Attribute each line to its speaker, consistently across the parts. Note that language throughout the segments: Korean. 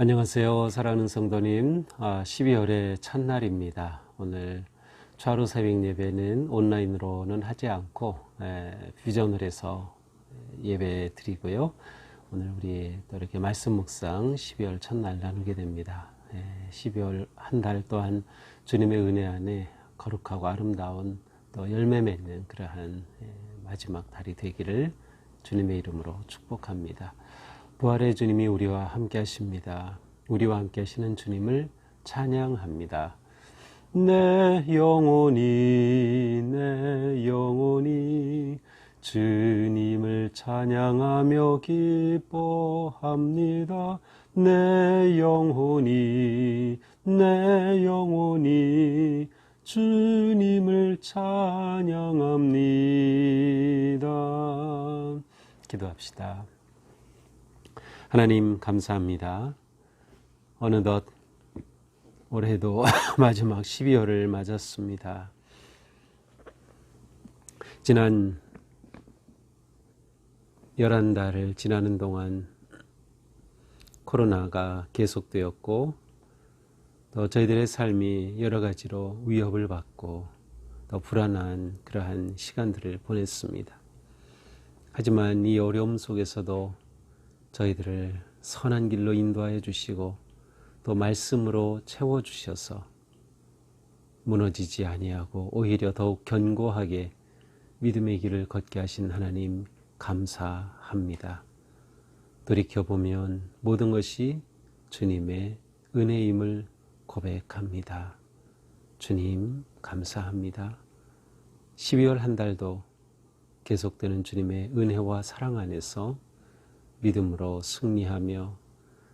Speaker 1: 안녕하세요. 사랑하는 성도님. 아, 12월의 첫날입니다. 오늘 차로 새벽 예배는 온라인으로는 하지 않고 에, 비전을 해서 예배 드리고요. 오늘 우리 또 이렇게 말씀 묵상 12월 첫날 나누게 됩니다. 에, 12월 한 달 또한 주님의 은혜 안에 거룩하고 아름다운 또 열매 맺는 그러한 에, 마지막 달이 되기를 주님의 이름으로 축복합니다. 부활의 주님이 우리와 함께 하십니다. 우리와 함께 하시는 주님을 찬양합니다. 내 영혼이 내 영혼이 주님을 찬양하며 기뻐합니다. 내 영혼이 내 영혼이 주님을 찬양합니다. 기도합시다. 하나님 감사합니다. 어느덧 올해도 마지막 12월을 맞았습니다. 지난 11달을 지나는 동안 코로나가 계속되었고 또 저희들의 삶이 여러 가지로 위협을 받고 또 불안한 그러한 시간들을 보냈습니다. 하지만 이 어려움 속에서도 저희들을 선한 길로 인도하여 주시고 또 말씀으로 채워 주셔서 무너지지 아니하고 오히려 더욱 견고하게 믿음의 길을 걷게 하신 하나님 감사합니다. 돌이켜 보면 모든 것이 주님의 은혜임을 고백합니다. 주님 감사합니다. 12월 한 달도 계속되는 주님의 은혜와 사랑 안에서 믿음으로 승리하며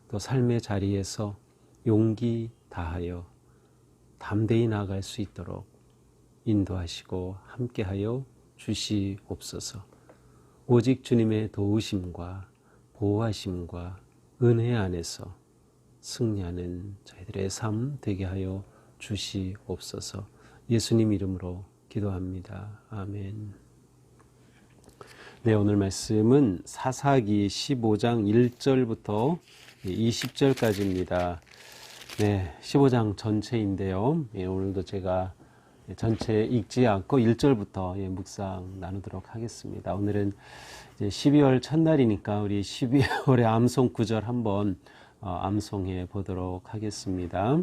Speaker 1: 또 삶의 자리에서 용기 다하여 담대히 나아갈 수 있도록 인도하시고 함께하여 주시옵소서. 오직 주님의 도우심과 보호하심과 은혜 안에서 승리하는 저희들의 삶 되게 하여 주시옵소서. 예수님 이름으로 기도합니다. 아멘. 네, 오늘 말씀은 사사기 15장 1절부터 20절까지입니다. 네, 15장 전체인데요. 예, 오늘도 제가 전체 읽지 않고 1절부터 예, 묵상 나누도록 하겠습니다. 오늘은 이제 12월 첫날이니까 우리 12월의 암송 구절 한번 어, 암송해 보도록 하겠습니다.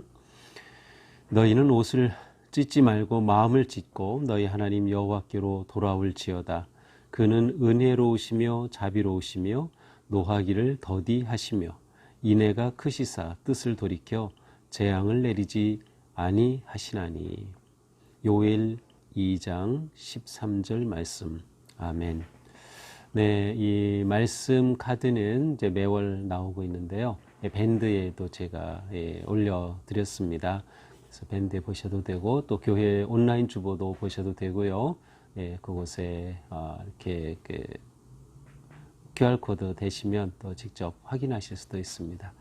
Speaker 1: 너희는 옷을 찢지 말고 마음을 찢고 너희 하나님 여호와께로 돌아올지어다. 그는 은혜로우시며 자비로우시며 노하기를 더디 하시며 인애가 크시사 뜻을 돌이켜 재앙을 내리지 아니하시나니 요엘 2장 13절 말씀 아멘. 네, 이 말씀 카드는 이제 매월 나오고 있는데요. 예, 밴드에도 제가 예, 올려드렸습니다. 그래서 밴드에 보셔도 되고 또 교회 온라인 주보도 보셔도 되고요. 예, 그곳에 어, 이렇게 그 QR 코드 되시면 또 직접 확인하실 수도 있습니다.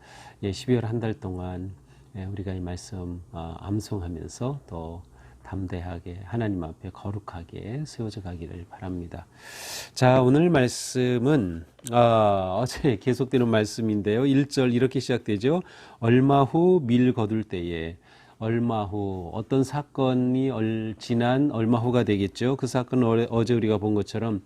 Speaker 1: 예, 12월 한 달 동안 예, 우리가 이 말씀 어, 암송하면서 또 담대하게 하나님 앞에 거룩하게 세워져 가기를 바랍니다. 자, 오늘 말씀은 어, 어제 계속되는 말씀인데요. 1절 이렇게 시작되죠. 얼마 후 밀 거둘 때에 얼마 후 어떤 사건이 얼, 지난 얼마 후가 되겠죠. 그 사건은 어제 우리가 본 것처럼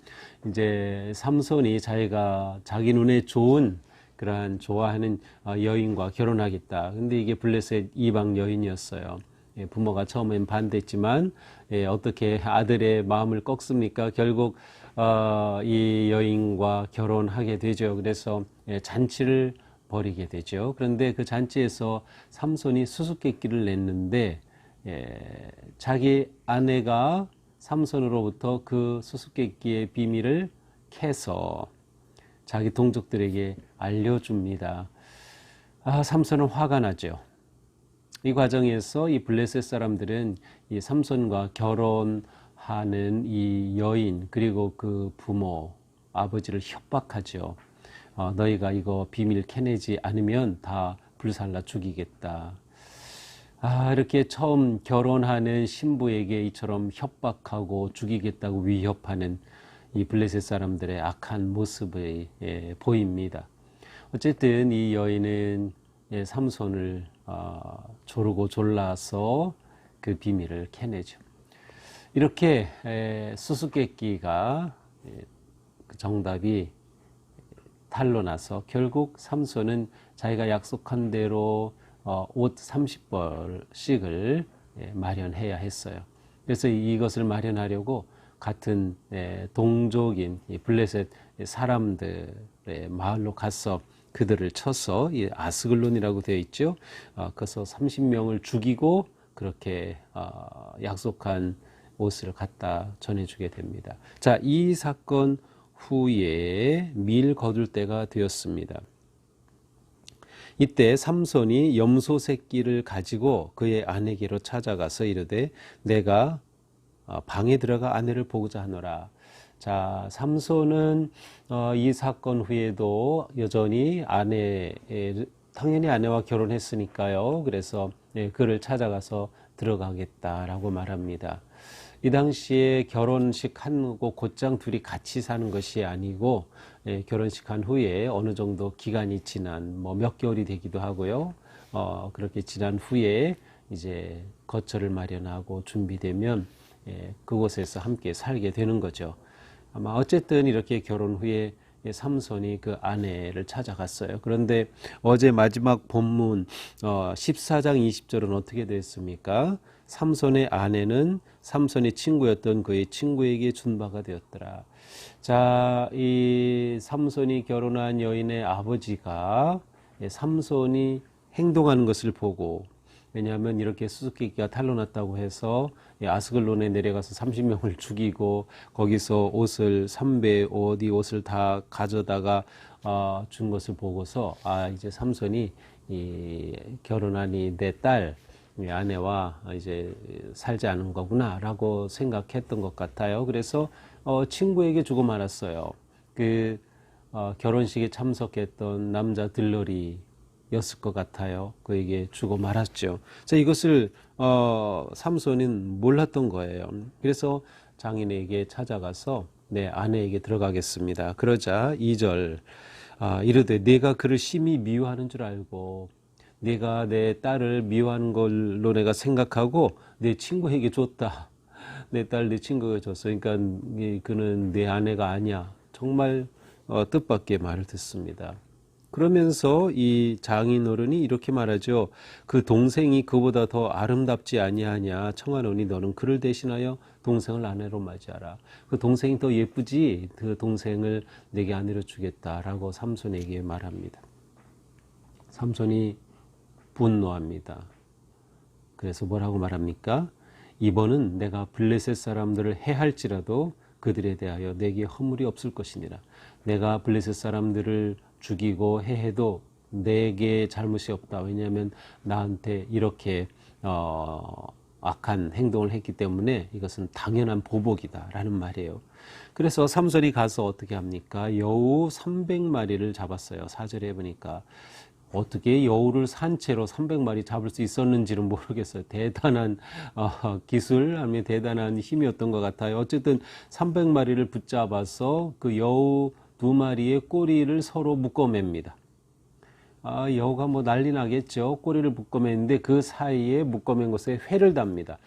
Speaker 1: 이제 삼손이 자기가 자기 눈에 좋은 그러한 좋아하는 어, 여인과 결혼하겠다. 근데 이게 블레셋 이방 여인이었어요. 예, 부모가 처음엔 반대했지만 예, 어떻게 아들의 마음을 꺾습니까? 결국 어, 이 여인과 결혼하게 되죠. 그래서 예, 잔치를 벌이게 되죠. 그런데 그 잔치에서 삼손이 수수께끼를 냈는데 예, 자기 아내가 삼손으로부터 그 수수께끼의 비밀을 캐서 자기 동족들에게 알려줍니다. 아, 삼손은 화가 나죠. 이 과정에서 이 블레셋 사람들은 이 삼손과 결혼하는 이 여인 그리고 그 부모 아버지를 협박하죠. 어, 너희가 이거 비밀 캐내지 않으면 다 불살라 죽이겠다. 아, 이렇게 처음 결혼하는 신부에게 이처럼 협박하고 죽이겠다고 위협하는 이 블레셋 사람들의 악한 모습이 예, 보입니다. 어쨌든 이 여인은 예, 삼손을 어, 조르고 졸라서 그 비밀을 캐내죠. 이렇게 에, 수수께끼가 예, 그 정답이 탄로나서 결국 삼손은 자기가 약속한 대로 어, 옷 30벌씩을 예, 마련해야 했어요. 그래서 이것을 마련하려고 같은 예, 동족인 이 블레셋 사람들의 마을로 가서 그들을 쳐서 이 아스글론이라고 되어 있죠. 어, 그래서 30명을 죽이고 그렇게 어, 약속한 옷을 갖다 전해주게 됩니다. 자, 이 사건 후에 밀 거둘 때가 되었습니다. 이때 삼손이 염소 새끼를 가지고 그의 아내에게로 찾아가서 이르되 내가 어, 방에 들어가 아내를 보고자 하노라. 자, 삼손은 어, 이 사건 후에도 여전히 아내, 당연히 아내와 결혼했으니까요. 그래서 예, 그를 찾아가서 들어가겠다라고 말합니다. 이 당시에 결혼식 한고 곧장 둘이 같이 사는 것이 아니고 예, 결혼식 한 후에 어느 정도 기간이 지난 뭐 몇 개월이 되기도 하고요. 어, 그렇게 지난 후에 이제 거처를 마련하고 준비되면 예, 그곳에서 함께 살게 되는 거죠. 아마 어쨌든 이렇게 결혼 후에 삼손이 그 아내를 찾아갔어요. 그런데 어제 마지막 본문 어 14장 20절은 어떻게 됐습니까? 삼손의 아내는 삼손의 친구였던 그의 친구에게 준 바가 되었더라. 자, 이 삼손이 결혼한 여인의 아버지가 삼손이 행동하는 것을 보고 왜냐하면 이렇게 수수께끼가 탄로났다고 해서 아스글론에 내려가서 30명을 죽이고 거기서 옷을 3배 어디 옷을 다 가져다가 어, 준 것을 보고서 아 이제 삼손이 이 결혼한 이내딸 아내와 이제 살지 않은 거구나라고 생각했던 것 같아요. 그래서 어, 친구에게 주고 말았어요. 그 어, 결혼식에 참석했던 남자 들러리 였을 것 같아요. 그에게 주고 말았죠. 자, 이것을 어, 삼손은 몰랐던 거예요. 그래서 장인에게 찾아가서 내 아내에게 들어가겠습니다. 그러자 2절 아, 이르되 내가 그를 심히 미워하는 줄 알고 내가 내 딸을 미워하는 걸로 내가 생각하고 내 친구에게 줬다. 내 딸 내 친구가 줬어. 그러니까 그는 내 아내가 아니야. 정말 어, 뜻밖의 말을 듣습니다. 그러면서 이 장인 어른이 이렇게 말하죠. 그 동생이 그보다 더 아름답지 아니하냐. 청하노니 너는 그를 대신하여 동생을 아내로 맞이하라. 그 동생이 더 예쁘지. 그 동생을 내게 아내로 주겠다라고 삼손에게 말합니다. 삼손이 분노합니다. 그래서 뭐라고 말합니까? 이번은 내가 블레셋 사람들을 해할지라도 그들에 대하여 내게 허물이 없을 것이니라. 내가 블레셋 사람들을 죽이고 해해도 내게 잘못이 없다. 왜냐하면 나한테 이렇게 어, 악한 행동을 했기 때문에 이것은 당연한 보복이다라는 말이에요. 그래서 삼손이 가서 어떻게 합니까? 여우 300마리를 잡았어요. 사절에 보니까 어떻게 여우를 산채로 300마리 잡을 수 있었는지는 모르겠어요. 대단한 어, 기술 아니면 대단한 힘이었던 것 같아요. 어쨌든 300마리를 붙잡아서 그 여우 두 마리의 꼬리를 서로 묶어맵니다. 아, 여우가 뭐 난리 나겠죠. 꼬리를 묶어매는데 그 사이에 묶어맨 것에 회를 답니다.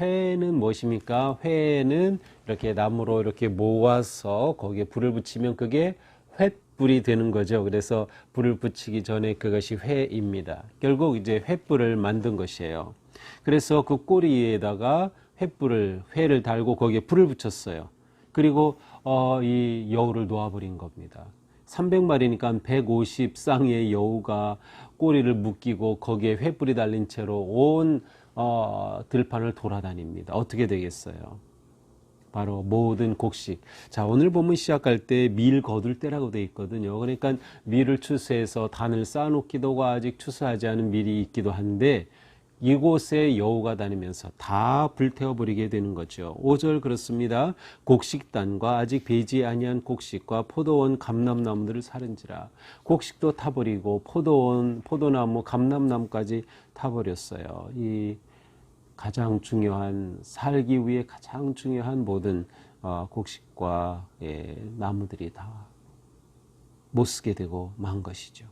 Speaker 1: 회는 무엇입니까? 회는 이렇게 나무로 이렇게 모아서 거기에 불을 붙이면 그게 횃 불이 되는 거죠. 그래서 불을 붙이기 전에 그것이 회입니다. 결국 이제 횃불을 만든 것이에요. 그래서 그 꼬리에다가 횃불을 회를 달고 거기에 불을 붙였어요. 그리고 어, 이 여우를 놓아버린 겁니다. 300마리니까 150쌍의 여우가 꼬리를 묶이고 거기에 횃불이 달린 채로 온 어, 들판을 돌아다닙니다. 어떻게 되겠어요? 바로 모든 곡식. 자, 오늘 보면 시작할 때 밀 거둘 때라고 돼 있거든요. 그러니까 밀을 추수해서 단을 쌓아놓기도 하고 아직 추수하지 않은 밀이 있기도 한데 이곳에 여우가 다니면서 다 불태워버리게 되는 거죠. 5절 그렇습니다. 곡식단과 아직 배지 아니한 곡식과 포도원 감람나무들을 사른지라. 곡식도 타버리고 포도원, 포도나무, 감람나무까지 타버렸어요. 이 가장 중요한 살기 위해 가장 중요한 모든 어, 곡식과 예, 나무들이 다 못 쓰게 되고 만 것이죠.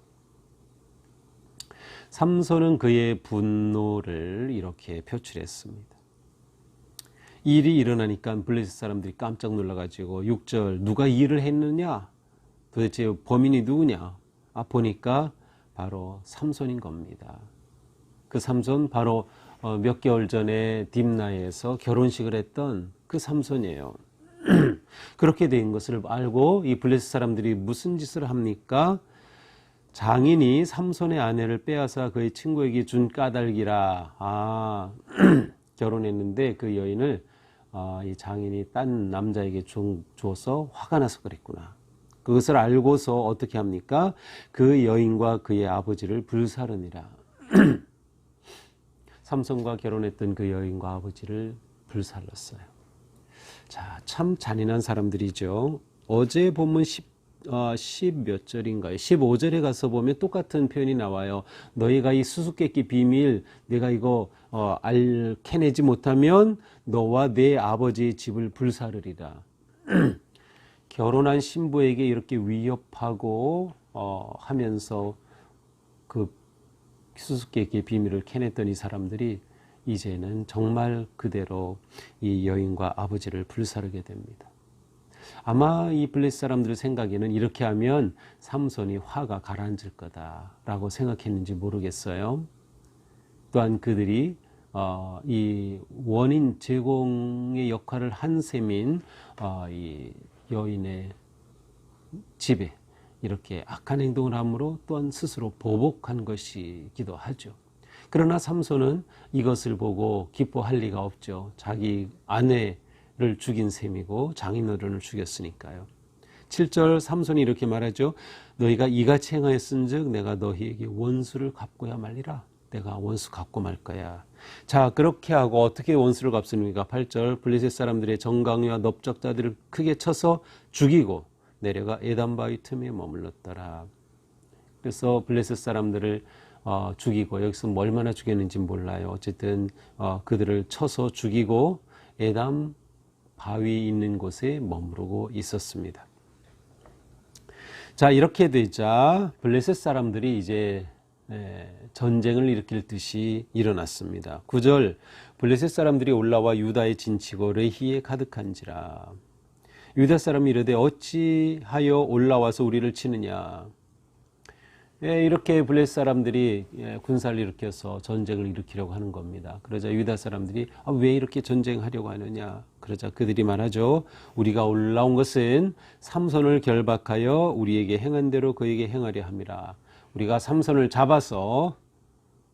Speaker 1: 삼손은 그의 분노를 이렇게 표출했습니다. 일이 일어나니까 블레셋 사람들이 깜짝 놀라가지고 6절 누가 이 일을 했느냐? 도대체 범인이 누구냐? 아 보니까 바로 삼손인 겁니다. 그 삼손 바로 어, 몇 개월 전에 딥나에서 결혼식을 했던 그 삼손이에요. 그렇게 된 것을 알고 이 블레셋 사람들이 무슨 짓을 합니까? 장인이 삼손의 아내를 빼앗아 그의 친구에게 준 까닭이라 아 결혼했는데 그 여인을 아, 이 장인이 딴 남자에게 줘, 줘서 화가 나서 그랬구나. 그것을 알고서 어떻게 합니까? 그 여인과 그의 아버지를 불사르니라. 삼손과 결혼했던 그 여인과 아버지를 불살랐어요. 자, 참 잔인한 사람들이죠. 어제 본문 10, 어, 10몇 절인가요? 15절에 가서 보면 똑같은 표현이 나와요. 너희가 이 수수께끼 비밀, 내가 이거 어, 알, 캐내지 못하면 너와 내 아버지의 집을 불사르리라. 결혼한 신부에게 이렇게 위협하고 어, 하면서 그 수수께끼의 비밀을 캐냈던 이 사람들이 이제는 정말 그대로 이 여인과 아버지를 불사르게 됩니다. 아마 이 블레스 사람들의 생각에는 이렇게 하면 삼손이 화가 가라앉을 거다라고 생각했는지 모르겠어요. 또한 그들이 어, 이 원인 제공의 역할을 한 셈인 어, 이 여인의 집에 이렇게 악한 행동을 함으로 또한 스스로 보복한 것이기도 하죠. 그러나 삼손은 이것을 보고 기뻐할 리가 없죠. 자기 아내를 죽인 셈이고 장인어른을 죽였으니까요. 7절 삼손이 이렇게 말하죠. 너희가 이같이 행하였은즉 내가 너희에게 원수를 갚고야 말리라. 내가 원수 갚고 말 거야. 자, 그렇게 하고 어떻게 원수를 갚습니까? 8절 블레셋 사람들의 정강이와 넓적자들을 크게 쳐서 죽이고 내려가 에담바위 틈에 머물렀더라. 그래서 블레셋 사람들을 어, 죽이고 여기서 뭐 얼마나 죽였는지 몰라요. 어쨌든 어, 그들을 쳐서 죽이고 에담 바위 있는 곳에 머무르고 있었습니다. 자 이렇게 되자 블레셋 사람들이 이제 에, 전쟁을 일으킬 듯이 일어났습니다. 9절 블레셋 사람들이 올라와 유다에 진치고 레히에 가득한지라 유다 사람이 이르되 어찌하여 올라와서 우리를 치느냐 예, 이렇게 블레스 사람들이 예, 군사를 일으켜서 전쟁을 일으키려고 하는 겁니다. 그러자 유다 사람들이 아, 왜 이렇게 전쟁하려고 하느냐? 그러자 그들이 말하죠. 우리가 올라온 것은 삼손을 결박하여 우리에게 행한 대로 그에게 행하려 함이라. 우리가 삼손을 잡아서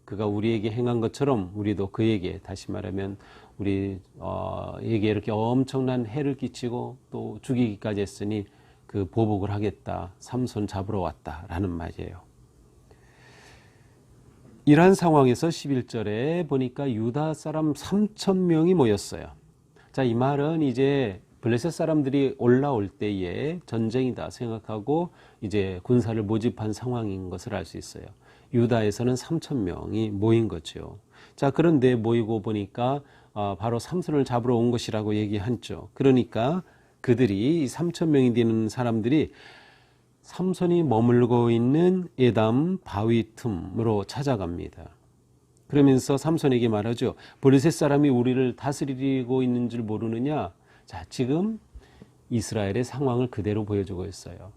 Speaker 1: 그가 우리에게 행한 것처럼 우리도 그에게 다시 말하면 우리에게 어, 이렇게 엄청난 해를 끼치고 또 죽이기까지 했으니 그 보복을 하겠다. 삼손 잡으러 왔다라는 말이에요. 이러한 상황에서 11절에 보니까 유다 사람 3천 명이 모였어요. 자, 이 말은 이제 블레셋 사람들이 올라올 때에 전쟁이다 생각하고 이제 군사를 모집한 상황인 것을 알 수 있어요. 유다에서는 3천 명이 모인 거죠. 자, 그런데 모이고 보니까 어, 바로 삼손을 잡으러 온 것이라고 얘기했죠. 그러니까 그들이 3천 명이 되는 사람들이 삼손이 머물고 있는 에담 바위 틈으로 찾아갑니다. 그러면서 삼손에게 말하죠. 블레셋 사람이 우리를 다스리고 있는 줄 모르느냐? 자, 지금 이스라엘의 상황을 그대로 보여주고 있어요.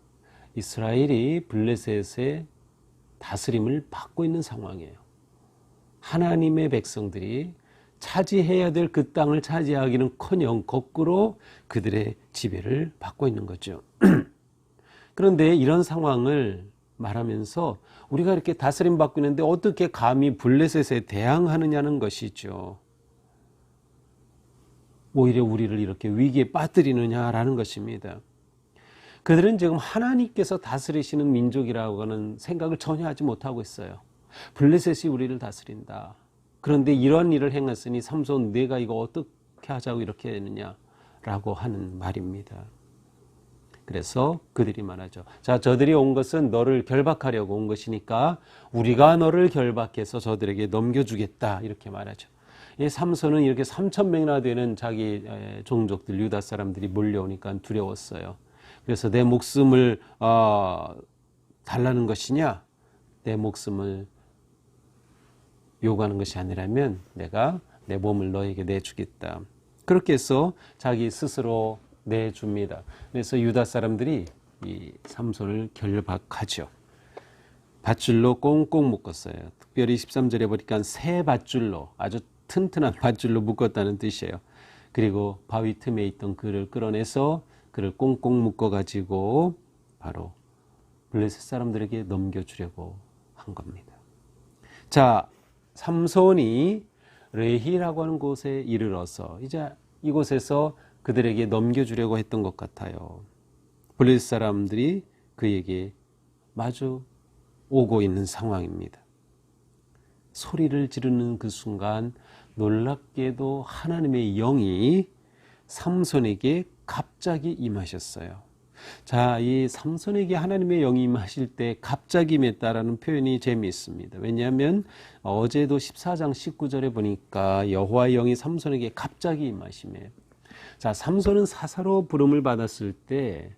Speaker 1: 이스라엘이 블레셋의 다스림을 받고 있는 상황이에요. 하나님의 백성들이 차지해야 될 그 땅을 차지하기는 커녕 거꾸로 그들의 지배를 받고 있는 거죠. 그런데 이런 상황을 말하면서 우리가 이렇게 다스림 받고 있는데 어떻게 감히 블레셋에 대항하느냐는 것이죠. 오히려 우리를 이렇게 위기에 빠뜨리느냐라는 것입니다. 그들은 지금 하나님께서 다스리시는 민족이라고 하는 생각을 전혀 하지 못하고 있어요. 블레셋이 우리를 다스린다. 그런데 이런 일을 행했으니 삼손 내가 이거 어떻게 하자고 이렇게 했느냐라고 하는 말입니다. 그래서 그들이 말하죠. 자, 저들이 온 것은 너를 결박하려고 온 것이니까 우리가 너를 결박해서 저들에게 넘겨주겠다. 이렇게 말하죠. 이 삼손은 이렇게 3천 명이나 되는 자기 종족들 유다 사람들이 몰려오니까 두려웠어요. 그래서 내 목숨을 어, 달라는 것이냐? 내 목숨을 요구하는 것이 아니라면 내가 내 몸을 너에게 내주겠다. 그렇게 해서 자기 스스로 내줍니다. 그래서 유다 사람들이 이 삼손을 결박하죠. 밧줄로 꽁꽁 묶었어요. 특별히 13절에 보니까 새 밧줄로 아주 튼튼한 밧줄로 묶었다는 뜻이에요. 그리고 바위 틈에 있던 그를 끌어내서 그를 꽁꽁 묶어 가지고 바로 블레셋 사람들에게 넘겨주려고 한 겁니다. 자, 삼손이 레히라고 하는 곳에 이르러서 이제 이곳에서 그들에게 넘겨주려고 했던 것 같아요. 블레셋 사람들이 그에게 마주 오고 있는 상황입니다. 소리를 지르는 그 순간 놀랍게도 하나님의 영이 삼손에게 갑자기 임하셨어요. 자, 이 삼손에게 하나님의 영이 임하실 때 갑자기 임했다라는 표현이 재미있습니다. 왜냐하면 어제도 14장 19절에 보니까 여호와의 영이 삼손에게 갑자기 임하심에 자, 삼손은 사사로 부름을 받았을 때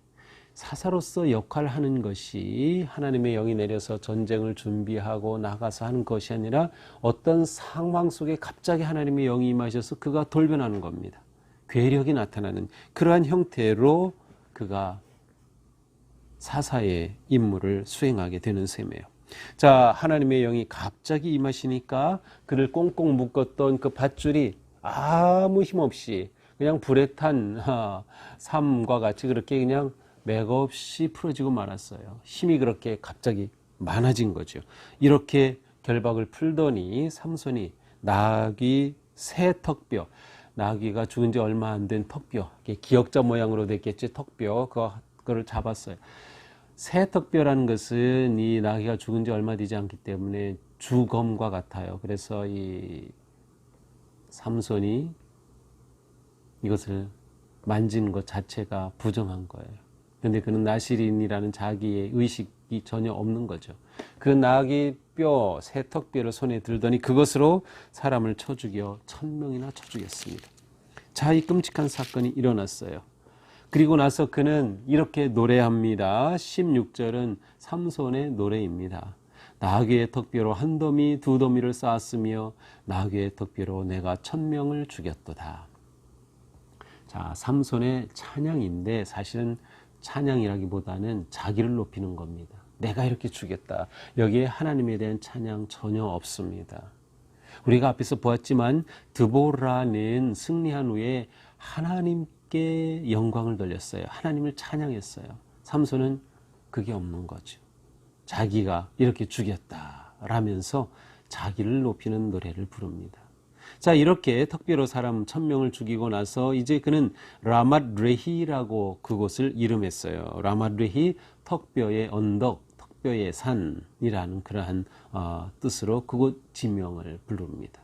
Speaker 1: 사사로서 역할을 하는 것이 하나님의 영이 내려서 전쟁을 준비하고 나가서 하는 것이 아니라 어떤 상황 속에 갑자기 하나님의 영이 임하셔서 그가 돌변하는 겁니다. 괴력이 나타나는 그러한 형태로 그가 사사의 임무를 수행하게 되는 셈이에요. 자, 하나님의 영이 갑자기 임하시니까 그를 꽁꽁 묶었던 그 밧줄이 아무 힘 없이 그냥 불에 탄 삶과 같이 그렇게 그냥 맥없이 풀어지고 말았어요. 힘이 그렇게 갑자기 많아진 거죠. 이렇게 결박을 풀더니 삼손이 나귀 새 턱뼈, 나귀가 죽은 지 얼마 안 된 턱뼈, 기역자 모양으로 됐겠지 턱뼈, 그거를 잡았어요. 새 턱뼈라는 것은 이 나귀가 죽은 지 얼마 되지 않기 때문에 주검과 같아요. 그래서 이 삼손이 이것을 만진 것 자체가 부정한 거예요. 근데 그는 나시린이라는 자기의 의식이 전혀 없는 거죠. 그 나귀 뼈, 새턱뼈를 손에 들더니 그것으로 사람을 쳐 죽여 천 명이나 쳐 죽였습니다. 자, 이 끔찍한 사건이 일어났어요. 그리고 나서 그는 이렇게 노래합니다. 16절은 삼손의 노래입니다. 나귀의 턱뼈로 한 더미 두 더미를 쌓았으며 나귀의 턱뼈로 내가 천 명을 죽였도다. 자, 삼손의 찬양인데 사실은 찬양이라기보다는 자기를 높이는 겁니다. 내가 이렇게 주겠다. 여기에 하나님에 대한 찬양 전혀 없습니다. 우리가 앞에서 보았지만 드보라는 승리한 후에 하나님 께 영광을 돌렸어요. 하나님을 찬양했어요. 삼손은 그게 없는 거죠. 자기가 이렇게 죽였다라면서 자기를 높이는 노래를 부릅니다. 자, 이렇게 턱뼈로 사람 천명을 죽이고 나서 이제 그는 라맛 레히라고 그곳을 이름했어요. 라맛 레히 턱뼈의 언덕, 턱뼈의 산이라는 그러한 어, 뜻으로 그곳 지명을 부릅니다.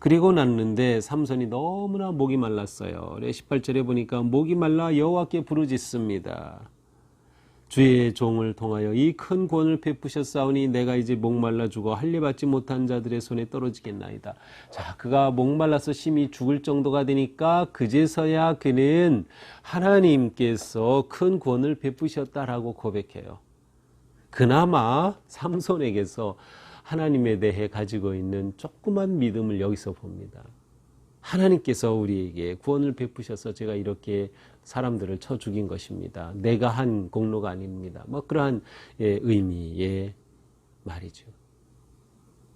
Speaker 1: 그리고 났는데 삼손이 너무나 목이 말랐어요. 18절에 보니까 목이 말라 여호와께 부르짖습니다. 주의 종을 통하여 이큰 구원을 베푸셨사오니 내가 이제 목말라 죽어 할례 받지 못한 자들의 손에 떨어지겠나이다. 자, 그가 목말라서 심히 죽을 정도가 되니까 그제서야 그는 하나님께서 큰 구원을 베푸셨다라고 고백해요. 그나마 삼손에게서 하나님에 대해 가지고 있는 조그만 믿음을 여기서 봅니다. 하나님께서 우리에게 구원을 베푸셔서 제가 이렇게 사람들을 쳐 죽인 것입니다. 내가 한 공로가 아닙니다. 뭐 그러한 예, 의미의 말이죠.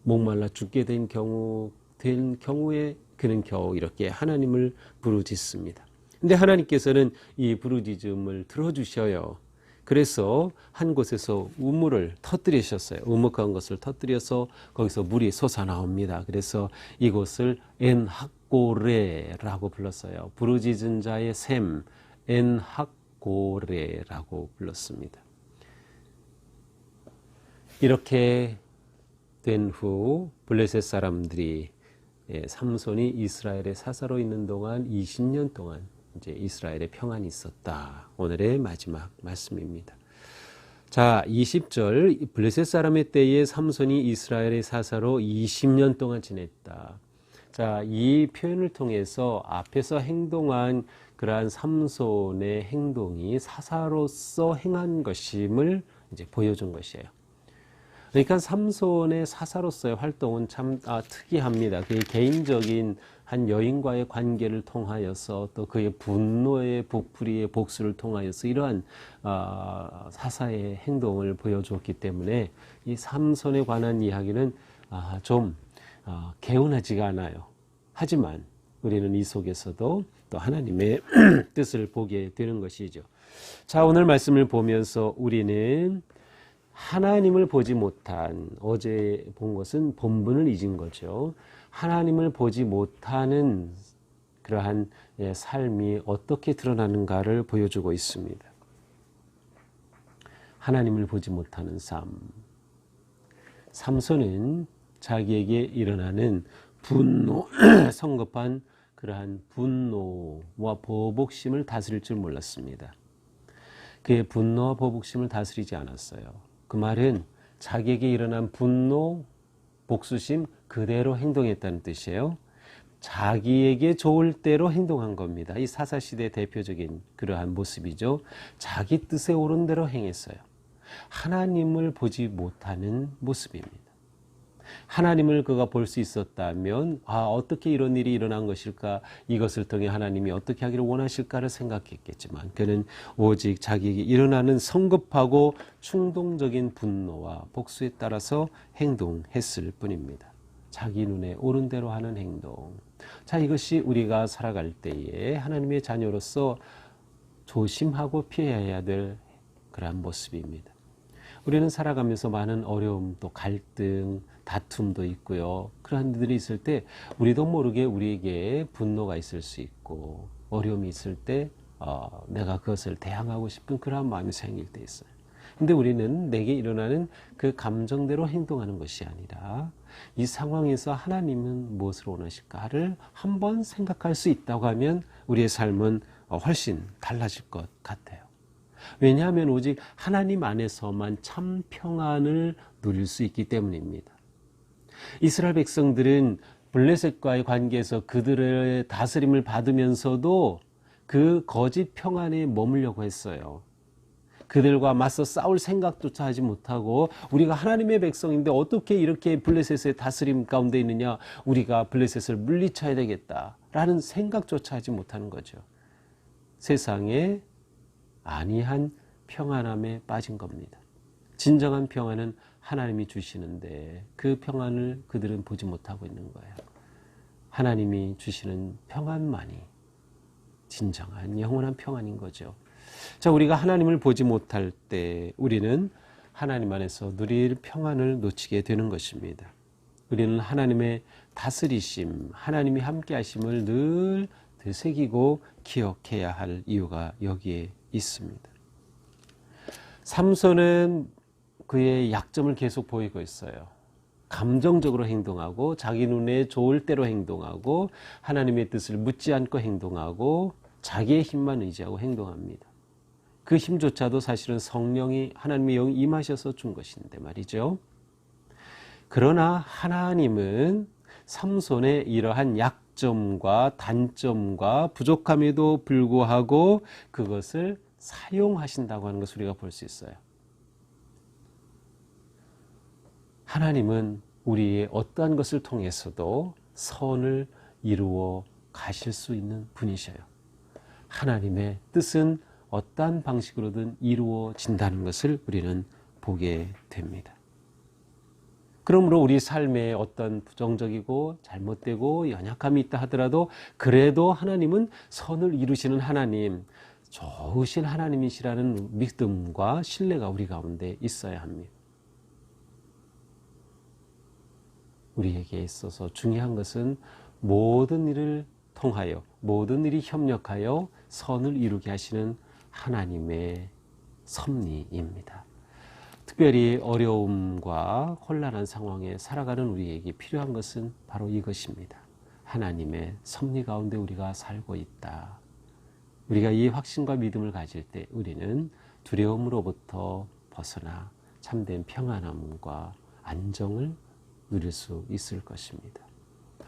Speaker 1: 목말라 죽게 된 경우 된 경우에 그는 겨우 이렇게 하나님을 부르짖습니다. 근데 하나님께서는 이 부르짖음을 들어주셔요. 그래서 한 곳에서 우물을 터뜨리셨어요. 우묵한 것을 터뜨려서 거기서 물이 솟아나옵니다. 그래서 이곳을 엔학고레라고 불렀어요. 부르짖은 자의 샘, 엔학고레라고 불렀습니다. 이렇게 된 후 블레셋 사람들이 예, 삼손이 이스라엘의 사사로 있는 동안 20년 동안 이제 이스라엘의 평안이 있었다. 오늘의 마지막 말씀입니다. 자, 20절 블레셋 사람의 때에 삼손이 이스라엘의 사사로 20년 동안 지냈다. 자, 이 표현을 통해서 앞에서 행동한 그러한 삼손의 행동이 사사로서 행한 것임을 이제 보여준 것이에요. 그러니까 삼손의 사사로서의 활동은 참 아, 특이합니다. 그의 개인적인 한 여인과의 관계를 통하여서 또 그의 분노의 북풀이의 복수를 통하여서 이러한 아, 사사의 행동을 보여주었기 때문에 이 삼손에 관한 이야기는 아, 좀 아, 개운하지가 않아요. 하지만 우리는 이 속에서도 또 하나님의 뜻을 보게 되는 것이죠. 자, 오늘 말씀을 보면서 우리는 하나님을 보지 못한 어제 본 것은 본분을 잊은 거죠. 하나님을 보지 못하는 그러한 예, 삶이 어떻게 드러나는가를 보여주고 있습니다. 하나님을 보지 못하는 삶. 삼손은 자기에게 일어나는 분노, 성급한 그러한 분노와 보복심을 다스릴 줄 몰랐습니다. 그의 분노와 보복심을 다스리지 않았어요. 그 말은 자기에게 일어난 분노, 복수심 그대로 행동했다는 뜻이에요. 자기에게 좋을 대로 행동한 겁니다. 이 사사시대 대표적인 그러한 모습이죠. 자기 뜻에 오른 대로 행했어요. 하나님을 보지 못하는 모습입니다. 하나님을 그가 볼 수 있었다면 아 어떻게 이런 일이 일어난 것일까 이것을 통해 하나님이 어떻게 하기를 원하실까를 생각했겠지만 그는 오직 자기에게 일어나는 성급하고 충동적인 분노와 복수에 따라서 행동했을 뿐입니다. 자기 눈에 옳은 대로 하는 행동. 자 이것이 우리가 살아갈 때에 하나님의 자녀로서 조심하고 피해야 될 그러한 모습입니다. 우리는 살아가면서 많은 어려움, 또 갈등, 다툼도 있고요. 그러한 일들이 있을 때 우리도 모르게 우리에게 분노가 있을 수 있고 어려움이 있을 때 어, 내가 그것을 대항하고 싶은 그러한 마음이 생길 때 있어요. 근데 우리는 내게 일어나는 그 감정대로 행동하는 것이 아니라 이 상황에서 하나님은 무엇을 원하실까를 한번 생각할 수 있다고 하면 우리의 삶은 훨씬 달라질 것 같아요. 왜냐하면 오직 하나님 안에서만 참 평안을 누릴 수 있기 때문입니다. 이스라엘 백성들은 블레셋과의 관계에서 그들의 다스림을 받으면서도 그 거짓 평안에 머물려고 했어요. 그들과 맞서 싸울 생각조차 하지 못하고 우리가 하나님의 백성인데 어떻게 이렇게 블레셋의 다스림 가운데 있느냐 우리가 블레셋을 물리쳐야 되겠다라는 생각조차 하지 못하는 거죠. 세상에 아니한 평안함에 빠진 겁니다. 진정한 평안은 하나님이 주시는데 그 평안을 그들은 보지 못하고 있는 거예요. 하나님이 주시는 평안만이 진정한 영원한 평안인 거죠. 자, 우리가 하나님을 보지 못할 때 우리는 하나님 안에서 누릴 평안을 놓치게 되는 것입니다. 우리는 하나님의 다스리심, 하나님이 함께 하심을 늘 되새기고 기억해야 할 이유가 여기에 있습니다. 삼손은 그의 약점을 계속 보이고 있어요. 감정적으로 행동하고 자기 눈에 좋을 대로 행동하고 하나님의 뜻을 묻지 않고 행동하고 자기의 힘만 의지하고 행동합니다. 그 힘조차도 사실은 성령이 하나님의 영이 임하셔서 준 것인데 말이죠. 그러나 하나님은 삼손의 이러한 약점과 단점과 부족함에도 불구하고 그것을 사용하신다고 하는 것을 우리가 볼 수 있어요. 하나님은 우리의 어떠한 것을 통해서도 선을 이루어 가실 수 있는 분이셔요. 하나님의 뜻은 어떠한 방식으로든 이루어진다는 것을 우리는 보게 됩니다. 그러므로 우리 삶에 어떤 부정적이고 잘못되고 연약함이 있다 하더라도 그래도 하나님은 선을 이루시는 하나님, 좋으신 하나님이시라는 믿음과 신뢰가 우리 가운데 있어야 합니다. 우리에게 있어서 중요한 것은 모든 일을 통하여 모든 일이 협력하여 선을 이루게 하시는 하나님의 섭리입니다. 특별히 어려움과 혼란한 상황에 살아가는 우리에게 필요한 것은 바로 이것입니다. 하나님의 섭리 가운데 우리가 살고 있다. 우리가 이 확신과 믿음을 가질 때 우리는 두려움으로부터 벗어나 참된 평안함과 안정을 누릴 수 있을 것입니다.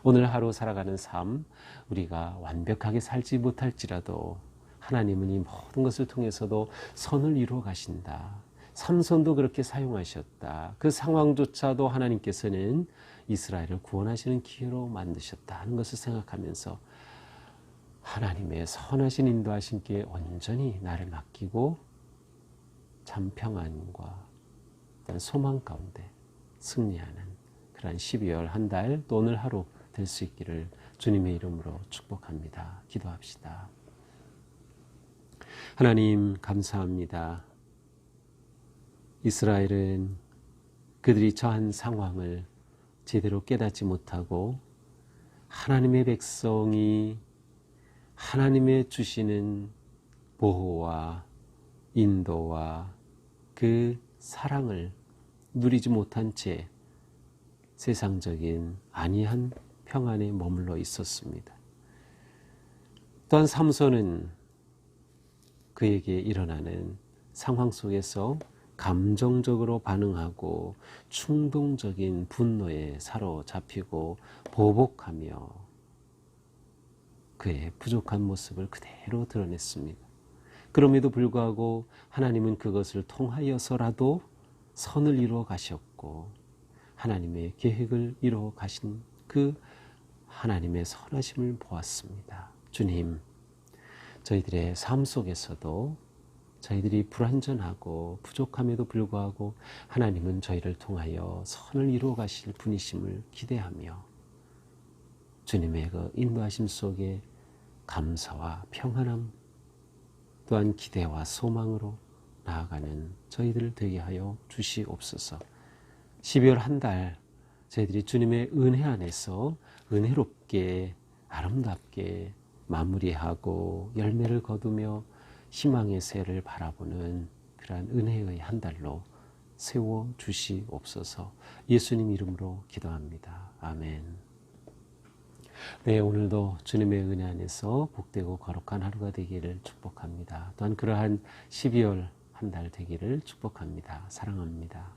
Speaker 1: 오늘 하루 살아가는 삶, 우리가 완벽하게 살지 못할지라도 하나님은 이 모든 것을 통해서도 선을 이루어 가신다. 삼손도 그렇게 사용하셨다. 그 상황조차도 하나님께서는 이스라엘을 구원하시는 기회로 만드셨다 하는 것을 생각하면서 하나님의 선하신 인도하신께 온전히 나를 맡기고 참 평안과 소망 가운데 승리하는 그러한 12월 한 달 또 오늘 하루 될 수 있기를 주님의 이름으로 축복합니다. 기도합시다. 하나님 감사합니다. 이스라엘은 그들이 처한 상황을 제대로 깨닫지 못하고 하나님의 백성이 하나님의 주시는 보호와 인도와 그 사랑을 누리지 못한 채 세상적인 아니한 평안에 머물러 있었습니다. 또한 삼손은 그에게 일어나는 상황 속에서 감정적으로 반응하고 충동적인 분노에 사로잡히고 보복하며 그의 부족한 모습을 그대로 드러냈습니다. 그럼에도 불구하고 하나님은 그것을 통하여서라도 선을 이루어 가셨고 하나님의 계획을 이루어 가신 그 하나님의 선하심을 보았습니다. 주님, 저희들의 삶 속에서도 저희들이 불완전하고 부족함에도 불구하고 하나님은 저희를 통하여 선을 이루어 가실 분이심을 기대하며 주님의 그 인도하심 속에 감사와 평안함 또한 기대와 소망으로 나아가는 저희들 되게 하여 주시옵소서. 12월 한 달 저희들이 주님의 은혜 안에서 은혜롭게 아름답게 마무리하고 열매를 거두며 희망의 새를 바라보는 그러한 은혜의 한 달로 세워 주시옵소서 예수님 이름으로 기도합니다. 아멘. 네, 오늘도 주님의 은혜 안에서 복되고 거룩한 하루가 되기를 축복합니다. 또한 그러한 12월 한 달 되기를 축복합니다. 사랑합니다.